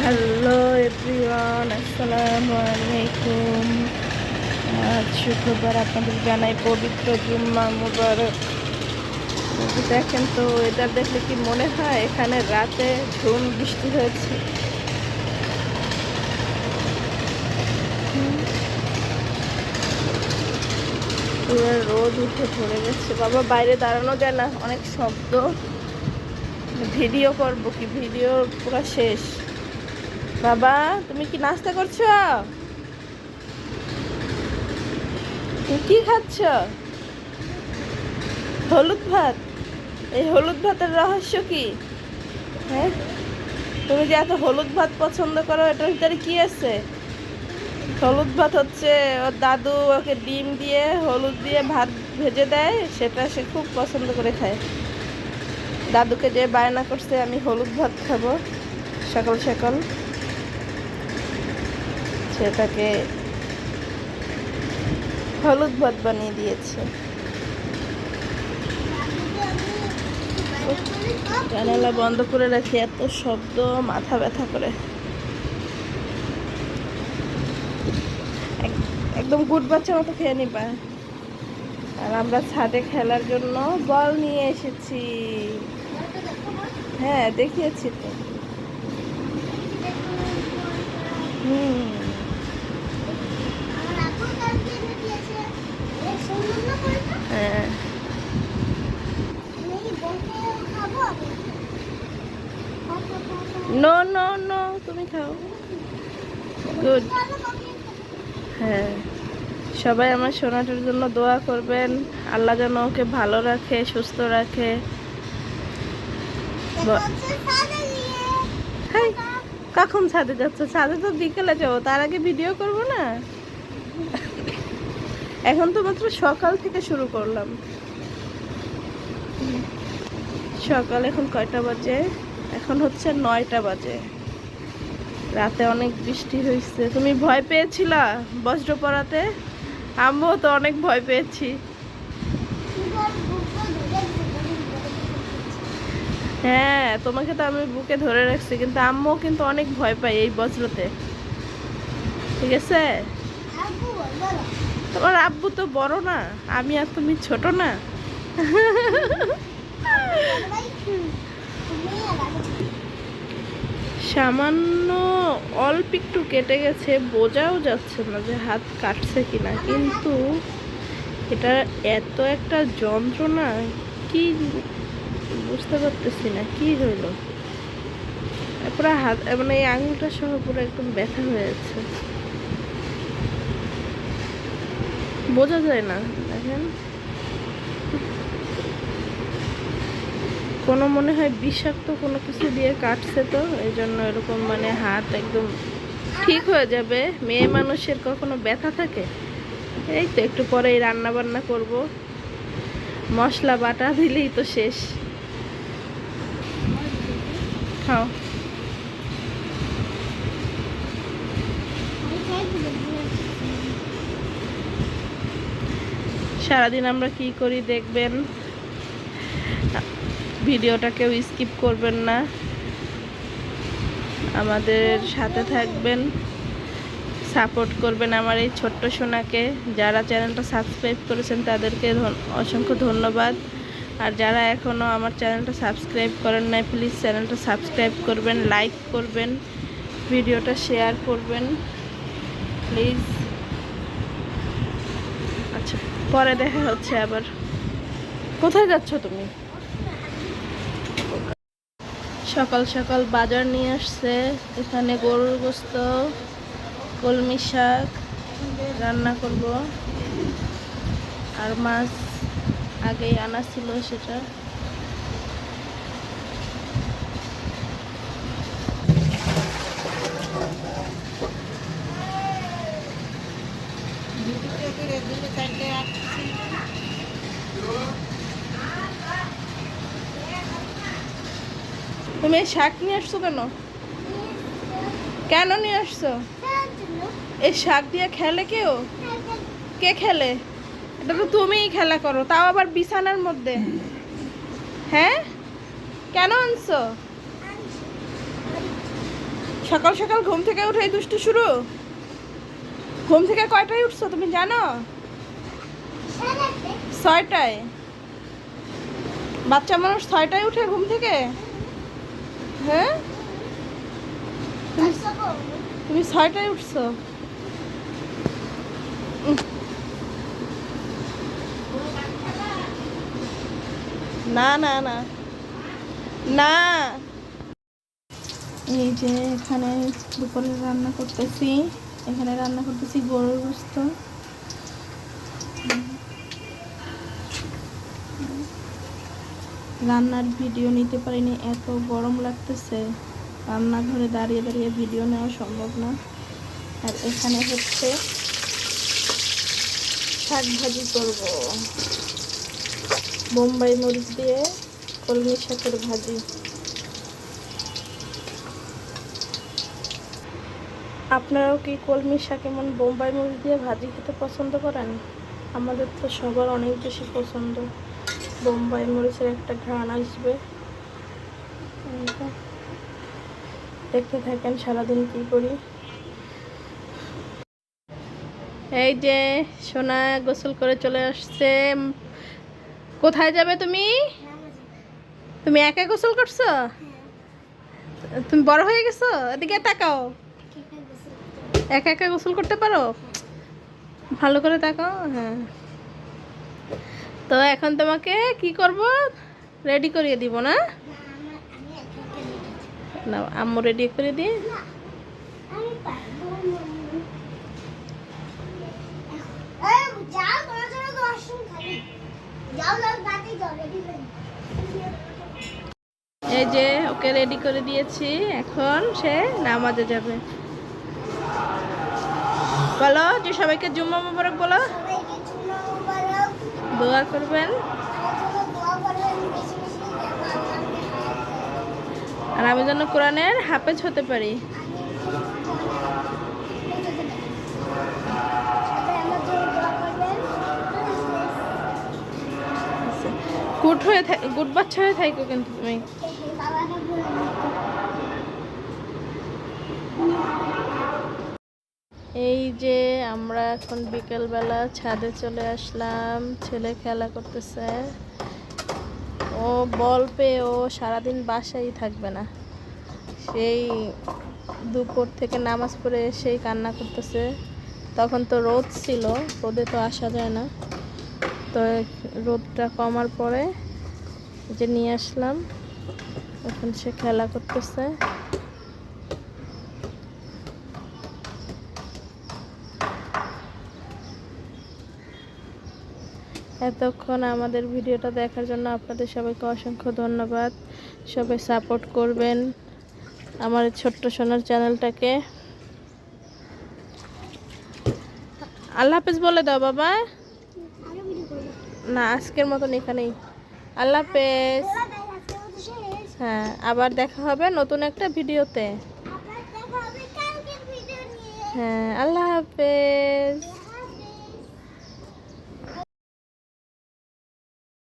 Hello everyone আসসালামু আলাইকুম আজ শুক্রবার আপনাদের জানাই পবিত্র জুম্মা মুবারক। দেখেন তো ওয়েদার দেখলে কি মনে হয়? এখানে রাতে ঝুম, বৃষ্টি হয়েছে। রোদ উঠে পড়ে গেছে। বাবা, বাইরে দাঁড়ানো যায় না, অনেক শব্দ। ভিডিও করব কি? ভিডিও পুরো শেষ। বাবা, তুমি কি নাস্তা করছ? তুমি কি খাচ্ছ? হলুদ ভাত। এই হলুদ ভাতের রহস্য কি? হ্যাঁ? তুমি যে এত হলুদ ভাত পছন্দ করো, এটার ভিতরে কি আছে? হলুদ ভাত হচ্ছে ওর দাদু ওকে ডিম দিয়ে হলুদ দিয়ে ভাত ভেজে দেয়, সেটা সে খুব পছন্দ করে খায়। দাদুকে যে বায়না করছে, আমি হলুদ ভাত খাব। সকাল সকাল। সেটাকে হলুদ ভাত বানিয়ে দিয়েছে। জানালা বন্ধ করে রাখি, এত শব্দ, মাথা ব্যথা করে। এক- একদম গুড বাচ্চার মতো খেয়ে নিবা। আর আমরা ছাদে খেলার জন্য বল নিয়ে এসেছি। হ্যাঁ দেখিয়েছি তো। হুম। হ্যাঁ। নো নো নো তুমি খাও। গুড হ্যাঁ। সবাই আমার সোনাটার জন্য দোয়া করবেন। আল্লাহ যেন ওকে ভালো রাখে সুস্থ রাখে। হাই কখন ছাদে যাচ্ছ? ছাদে তো বিকেলে যাব তার আগে ভিডিও করব না? এখন তো মাত্র সকাল থেকে শুরু করলাম। সকাল এখন কয়টা বাজে? এখন হচ্ছে নয়টা বাজে। রাতে অনেক বৃষ্টি হয়েছে তুমি ভয় পেয়েছিলা বজ্র পড়াতে আমিও তো অনেক ভয় পেয়েছি। হ্যাঁ তোমাকে তো আমি বুকে ধরে রাখছি, কিন্তু আম্মু কিন্তু অনেক ভয় পাই এই বজ্রতে। ঠিক আছে? তোমার আব্বু তো বড় না, আমি আর তুমি ছোট না। সামান্য অল্প একটু কেটে গেছে, বোঝাও যাচ্ছে না যে হাত কাটছে কিনা, কিন্তু এটা এত একটা যন্ত্রণা, কি বুঝতে পারতেছি না, কি হইল? পুরো হাত মানে এই আঙুলটা সহ পুরো একদম ব্যথা হয়ে যাচ্ছে বোঝা যায় না, দেখেন। কোনো মনে হয় বিষাক্ত কোনো কিছু দিয়ে কাটছে তো, এই জন্য এরকম মানে হাত একদম ঠিক হয়ে যাবে। মেয়ে মানুষের কখনো ব্যথা থাকে? এই তো একটু পরেই রান্না বান্না করব। মশলা বাটা দিলেই তো শেষ। খাও। সারাদিন আমরা কি করি দেখবেন। ভিডিওটা কেউ স্কিপ করবেন না। আমাদের সাথে থাকবেন। সাপোর্ট করবেন আমার এই ছোট্ট সোনাকে। যারা চ্যানেলটা সাবস্ক্রাইব করেছেন তাদেরকে অসংখ্য ধন্যবাদ। আর যারা এখনও আমার চ্যানেলটা সাবস্ক্রাইব করেন নাই, প্লিজ চ্যানেলটা সাবস্ক্রাইব করবেন, লাইক করবেন, ভিডিওটা শেয়ার করবেন। প্লিজ। আচ্ছা পরে দেখা হচ্ছে আবার। কোথায় যাচ্ছ তুমি? সকাল সকাল বাজার নিয়ে আসছে। এখানে গরুর গোস্ত, কলমি শাক, রান্না করব। আর মাছ আগেই আনা ছিল সেটা। তুমি শাক নিয়ে আসছো কেন? কেন নিয়ে আসছো? এই শাক দিয়ে খেলে কেউ? কে খেলে? এটা তো তুমিই খেলা করো, তাও আবার বিছানার মধ্যে। হ্যাঁ? কেন আনছো? সকাল সকাল ঘুম থেকে উঠে দুষ্টু শুরু? ঘুম থেকে কয়টায় উঠছো তুমি জানো? ছয়টায়। বাচ্চা মানুষ ছয়টায় উঠে ঘুম থেকে? হ্যাঁ? তুমি ছয়টায় উঠছো? না না না। না। এই যে এখানে দুপুরে রান্না করতেছি। এখানে রান্না করতেছি গরুর গোস্ত। রান্নার ভিডিও নিতে পারিনি, এত গরম লাগতেছে। রান্নাঘরে দাঁড়িয়ে দাঁড়িয়ে ভিডিও নেওয়া সম্ভব না। আর এখানে হচ্ছে শাক ভাজি করব। বোম্বাই মরিচ দিয়ে কলমি শাকের ভাজি। আপনারাও কি কলমি শাক এমন বোম্বাই মরিচ দিয়ে ভাজি খেতে পছন্দ করেন? আমাদের তো সবার অনেক বেশি পছন্দ। বোম্বাই মরিচের একটা ঘ্রাণ আসবে। দেখতে থাকেন সারাদিন কি করি। এই যে সোনা গোসল করে চলে আসছে। কোথায় যাবে তুমি? তুমি একা গোসল করছ? তুমি বড় হয়ে গেছো? এদিকে তাকাও। একা একা গোসল করতে পারো? ভালো করে তাকাও হ্যাঁ। তো এখন তোমাকে কি করব? রেডি করিয়ে দিব, না? না আম্মু রেডি করে দিয়ে এই যে, ওকে রেডি করে দিয়েছি। এখন সে নামাজে যাবে। বলো, যে সবাইকে জুম্মা মোবারক বলো। দোয়া করবেন। আর আমি যেন কোরআনের হাফেজ হতে পারি। গুড হয়ে গুড বাচ্চা হয়ে থাকো কিন্তু তুমি। এই যে আমরা এখন বিকেলবেলা ছাদে চলে আসলাম, ছেলে খেলা করতেছে। ও বল পেয়ে ও সারাদিন বাসায় থাকবে না। সেই দুপুর থেকে নামাজ পড়ে এসেই কান্না করতেছে। তখন তো রোদ ছিল, রোদে তো আসা যায় না। তো রোদটা কমার পরে যে নিয়ে আসলাম, এখন সে খেলা করতেছে। এতক্ষণ আমাদের ভিডিওটা দেখার জন্য আপনাদের সবাইকে অসংখ্য ধন্যবাদ। সবাই সাপোর্ট করবেন আমার ছোট্ট সোনার চ্যানেলটাকে। আল্লাহ হাফেজ বলে দাও বাবা। না আজকের মতন এখানেই। আল্লাহ হাফেজ। হ্যাঁ আবার দেখা হবে নতুন একটা ভিডিওতে। হ্যাঁ আল্লাহ হাফেজ।